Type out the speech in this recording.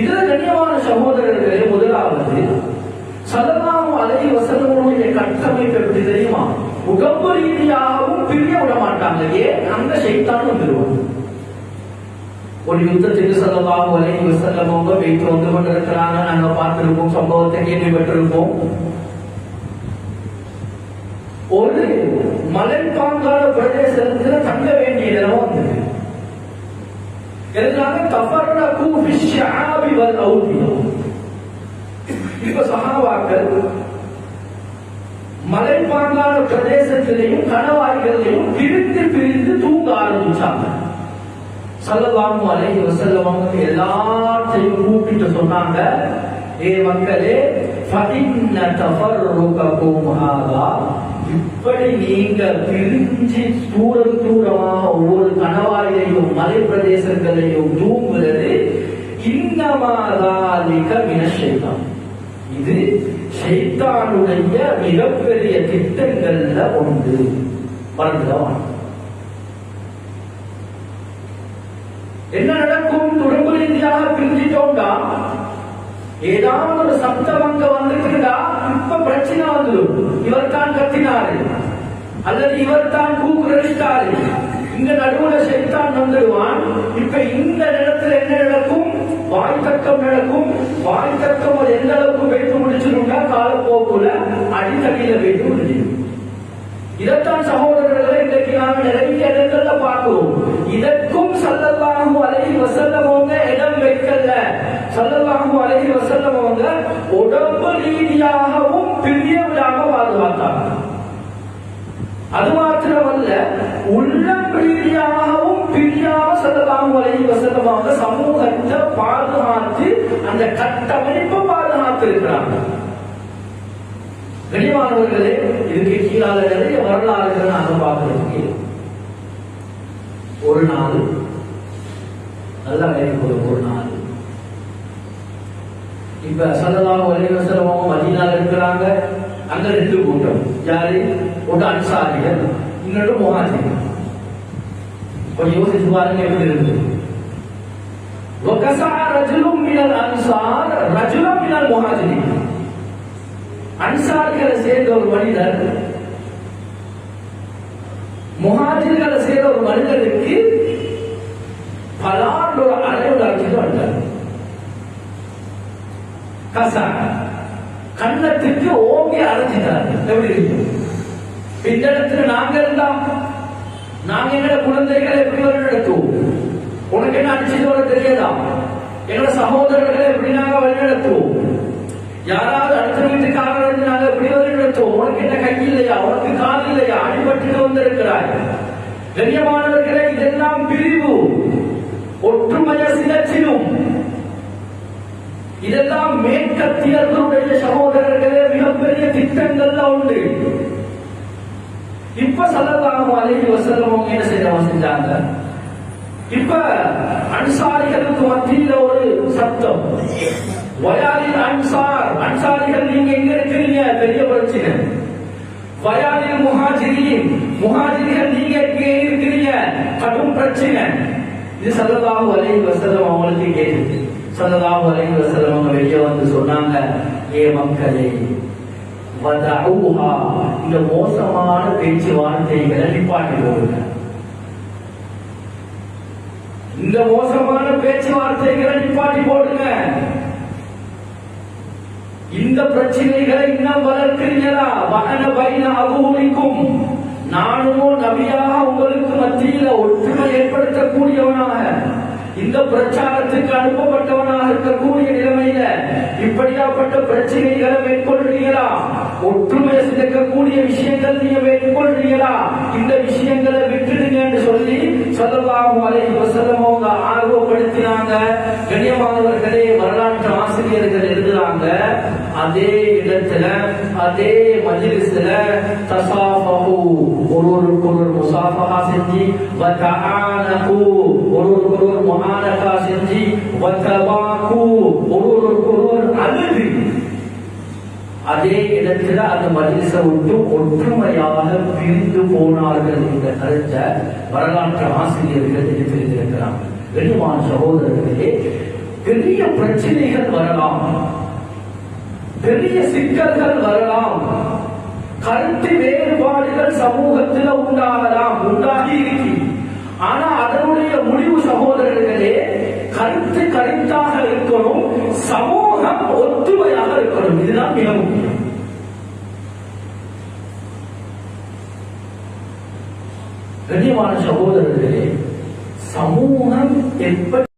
இதர கண்ணியமான சகோதரர்களே முதலாவது சதனாவும் அலை வசனங்களுடைய கட்டமைப்பு எப்படி தெரியுமா? உகப்பு ரீதியாகவும் பிரிய விட மாட்டாங்க ஏன் அந்த சைத்தானும் பெறுவோம் ஒரு யுத்தத்துக்கு சதவாக வலை வசனம் அவங்க வைத்து வந்து கொண்டிருக்கிறாங்க. நாங்க பார்த்திருப்போம் சம்பவத்தை கேள்விப்பட்டிருப்போம். ஒரு மலைப்பாங்கான பிரதேசத்துல தங்க வேண்டிய நிலம் வந்தது. எல்லாமே தவறான கூபி ஷாபி இப்ப சகாபாக்கள் மலைப்பாங்கான பிரதேசத்திலையும் கணவாய்களையும் பிரிந்து பிரிந்து தூங்க ஆரம்பிச்சாங்க. சல்லல்லாஹு அலை செல்லவாங்க எல்லாத்தையும் கூப்பிட்டு சொன்னாங்க ஏ மக்களே இப்படி நீங்க பிரிஞ்சு தூரம் தூரமா ஒவ்வொரு கணவாயிலையும் மலை பிரதேசங்களையும் தூங்குறது இது சைத்தானுடைய மிகப்பெரிய திட்டங்கள்ல ஒன்று. மறந்துதான் என்ன நடக்கும்? தொடர்பு ரீதியாக பிரிஞ்சிட்டோம்டா. ஏதாவது ஒரு சப்தம் அங்க வந்துட்டுடா இப்ப பிரச்சனை வந்துடும். இவர் தான் கத்தினாரு. அல்லது இவர் தான் கூக்குரடித்தாரு இந்த நடுவுல செத்தான் வந்துடுவான். இப்ப இந்த நிலத்துல என்ன நடக்கும்? வாய் தர்க்கம் நடக்கும். வாய் தர்க்கம் அது எந்த அளவுக்கு வைத்து முடிச்சிருந்தா காலப்போக்குல அடித்தடியில வைத்து முடிஞ்சிடும். இதைத்தான் சகோதரர்களை இன்றைக்கு நாம் நிறைய இடங்கள்ல பார்க்கிறோம். இதற்கும் சல்லல்லாஹு அலைஹி வஸல்லம் அவங்க இடம் வைக்கல. சல்லல்லாஹு அலைஹி வஸல்லம் அவங்க உடம்பு ரீதியாகவும் பிரிய விடாம பாதுகாத்தாங்க அது மாத்திரமல்ல உள்ளம் ரீதியாகவும் பிரியாம சல்லல்லாஹு அலைஹி சமூகத்தை பாதுகாத்து அந்த கட்டமைப்பை பாதுகாத்து இருக்கிறாங்க கனிமானவர்களே இதுக்கு கீழால நிறைய வரலாறுகளை நாங்க ஒரு நாள் நல்லா வேலைக்கு ஒரு ஒரு நாள். இப்ப சல்லல்லாஹு அலைஹி வஸல்லம் மதீனால இருக்கிறாங்க. அங்க ரெண்டு கூட்டம். யாரு? ஒன்று அன்சாரிகள் இன்னொன்று முஹாஜிர்கள் கொஞ்சம் யோசிச்சு பாருங்க எப்படி இருக்குது وكسع رجل من الأنصار رجلا من المهاجرين அன்சாரிகளை சேர்ந்த ஒரு மனிதர் முஹாஜிர்களை சேர்ந்த ஒரு மனிதருக்கு பலாண்டு ஒரு அறையோட அழைச்சிட்டு வந்தார் கசா கண்ணத்துக்கு ஓங்கி அரைஞ்சிட்டார் எப்படி இருக்கு இந்த இடத்துல நாங்க இருந்தா நாங்க எங்களை குழந்தைகளை எப்படி வழிநடத்துவோம் உனக்கு என்ன அடிச்சது வர தெரியாதா? எங்களோட சகோதரர்களை எப்படி நாங்க வழிநடத்துவோம்? யாராவது அடுத்த வீட்டுக்காரர் வந்து நாங்க எப்படி வழிநடத்துவோம்? உனக்கு என்ன கை இல்லையா? உனக்கு கால் இல்லையா? அடிபட்டு வந்திருக்கிறாய். கண்ணியமானவர்களே இதெல்லாம் பிரிவு. ஒற்றுமைய சிலச்சிலும் இதெல்லாம் மேற்கத்தியர்களுடைய சகோதரர்களே மிகப்பெரிய திட்டங்கள்ல உண்டு. இப்ப சல்லல்லாஹு அலைஹி வஸல்லம் அவங்க என்ன செய்யறவங்க செஞ்சாங்க. இப்ப அன்சாரிகளுக்கு மத்தியில ஒரு சத்தம். வயாலில் அன்சார் அன்சாரிகள் நீங்க எங்க இருக்கிறீங்க? பெரிய பிரச்சனை. வயாலில் முஹாஜிரின் முஹாஜிரிகள் நீங்க எங்க இருக்கிறீங்க? கடும் பிரச்சனை. இது சல்லல்லாஹு அலைஹி வஸல்லம் அவங்களுக்கு கேட்டுச்சு. சல்லல்லாஹு அலைஹி வஸல்லம் அவங்க வெளியே வந்து சொன்னாங்க ஏ மக்களே இந்த மோசமான பேச்சுவார்த்தைகளை நிப்பாட்டி போடுங்க இந்த மோசமான பேச்சுவார்த்தைகளை நிப்பாட்டி போடுங்க. இந்த பிரச்சனைகளை இன்னும் வளர்க்கிறீங்களா மகன பைன அபூரிக்கும். நானுமோ நபியாக உங்களுக்கு மத்தியில ஒற்றுமை ஏற்படுத்தக்கூடியவனாக இந்த பிரச்சாரத்துக்கு அனுப்பப்பட்டவனாக இருக்கக்கூடிய நிலைமையில இப்படியாப்பட்ட பிரச்சனைகளை மேற்கொள்றீங்களா ஒற்றுமை சிதைக்கக்கூடிய விஷயங்கள் நீங்க மேற்கொள்றீங்களா? இந்த விஷயங்களை விட்டுடுங்க என்று சொல்லி சொல்லலாம் அலைஹி வஸல்லம் அவங்க ஆர்வப்படுத்தினாங்க. கண்ணியமானவர்களே வரலாற்று ஆசிரியர்கள் எழுதுறாங்க. அதே இடத்துல அதே மஜிலிஸ்ல தசாஃபஹு ஒருவருக்கு ஒருவர் முசாஃபஹா செஞ்சு வதஆனகு ஒருவருக்கு ஒருவர் முஆனகா செஞ்சு வதபாகு ஒருவருக்கு அதே இடத்துல அந்த மனித விட்டு ஒற்றுமையாக பிரிந்து போனார்கள் என்ற கருத்தை வரலாற்று ஆசிரியர்கள் எடுத்திருக்கிறாங்க கண்ணியமான சகோதரர்களே பெரிய பிரச்சனைகள் வரலாம். பெரிய சிக்கல்கள் வரலாம். கருத்து வேறுபாடுகள் சமூகத்தில் உண்டாகலாம். கண்ணியமான சகோதரர்களே சமூகம் எப்படி